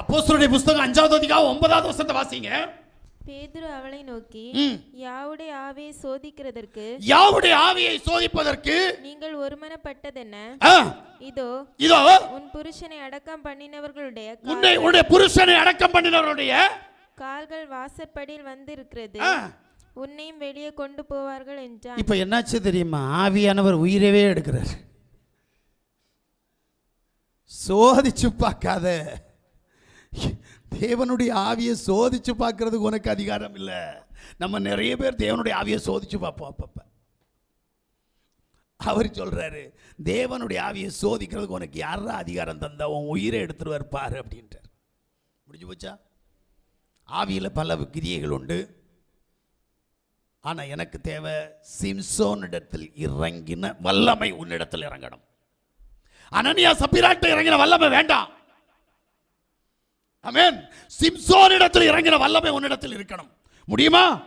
அப்போஸ்தலருடைய புஸ்தகம் அஞ்சாவது அதிகாரம் ஒன்பதாவது வசனத்தை வாசிங்க. பேதுரு அவளை நோக்கி. யாவுடைய ஆவியை சோதிக்கிறதற்கு யாவுடைய ஆவியை சோதிப்பதற்கு நீங்கள் ஒருமனப்பட்டதென்ன? இதோ இதோ. உன் புருஷனை அடக்கம் பண்ணினவர்களுடைய உன்னை உன்னுடைய புருஷனை அடக்கம் பண்ணினவருடைய கால்கள் வாசற்படியில் வந்திருக்கிறது. உன்னையும் வெளியே கொண்டு போவார்கள் என்றான். இப்ப என்னாச்சு தெரியுமா? ஆவியானவர் உயிரவே எடுக்கிறார். சோதிச்சு பார்க்காத. தேவனுடைய ஆவியை சோதிச்சு பார்க்கறதுக்கு உனக்கு அதிகாரம் இல்லை. நம்ம நிறைய பேர் தேவனுடைய ஆவியை சோதிச்சு பார்ப்போம் அப்பப்ப. அவர் சொல்கிறாரு தேவனுடைய ஆவியை சோதிக்கிறதுக்கு உனக்கு யாரா அதிகாரம் தந்தா? உன் உயிரை எடுத்துருவார் பாரு அப்படின்றார் முடிஞ்சு போச்சா? ஆவியில் பல கிரியைகள் உண்டு. ஆனால் எனக்கு தேவை சிம்சோனிடத்தில் இறங்கின வல்லமை உன்னிடத்தில் இறங்கணும். அனனியா சப்பிராட்ட இறங்கின வல்லமை வேண்டாம். ஆமென் சிம்சோனிடத்தில் இறங்கின வல்லமை உன்னிடத்தில் இருக்கணும். முடியுமா?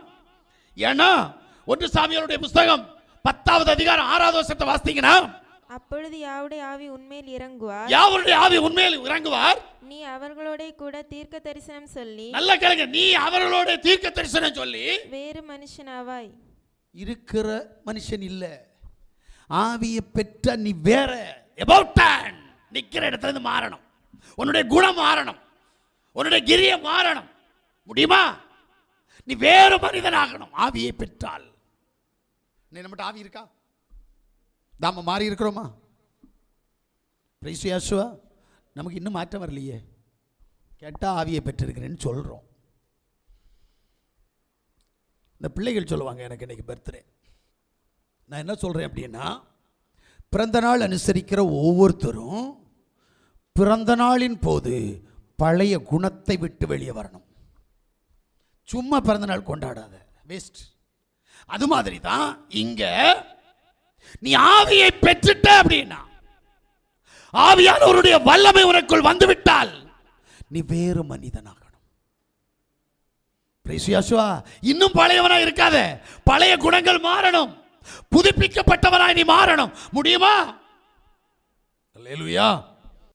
ஏன்னா ஒன்று சாமியாருடைய புஸ்தகம் பத்தாவது அதிகாரம் ஆறாவது வருஷத்தை வாசித்தீங்கன்னா அப்பொழுது யாவுடைய ஆவி உன்மேல் இறங்குவார். யாவருடைய ஆவி உண்மையில் இறங்குவார்? நீ அவர்களோட கூட தீர்க்க தரிசனம் சொல்லி நல்ல கேளுங்க நீ அவர்களோட தீர்க்க தரிசனம் சொல்லி வேறு மனுஷனாவாய். இருக்கிற மனுஷன் இல்ல. ஆவியை பெற்ற நீ வேற. எபவுட் டைம் நிற்கிற இடத்துல இருந்து மாறணும். உன்னுடைய குணம் மாறணும். உன்னுடைய கிரிய மாறணும். முடியுமா? நீ வேறு மனிதனாகணும். ஆவியை பெற்றால். நீ நம்மகிட்ட ஆவி இருக்கா? நாம் மாறி இருக்கிறோமா? பிரைசியாசுவா நமக்கு இன்னும் மாற்றம் வரலையே. கேட்டால் ஆவியை பெற்றிருக்கிறேன்னு சொல்கிறோம் இந்த பிள்ளைகள் சொல்லுவாங்க எனக்கு இன்னைக்கு பர்த்டே நான் என்ன சொல்கிறேன் அப்படின்னா பிறந்த நாள் அனுசரிக்கிற ஒவ்வொருத்தரும் பிறந்த நாளின் போது பழைய குணத்தை விட்டு வெளியே வரணும். சும்மா பிறந்த நாள் கொண்டாடாத. வேஸ்ட் அது மாதிரி தான் இங்க நீ ஆவியை பெற்றுட்ட அப்படின்னா ஆவியானவருடைய வல்லமை உனக்குள் வந்துவிட்டால் நீ வேறு மனிதனாகணும். இன்னும் பழையவனா இருக்காத. பழைய குணங்கள் மாறணும். புதுப்பிக்கப்பட்டவராய் நீ மாறணும். முடியுமா?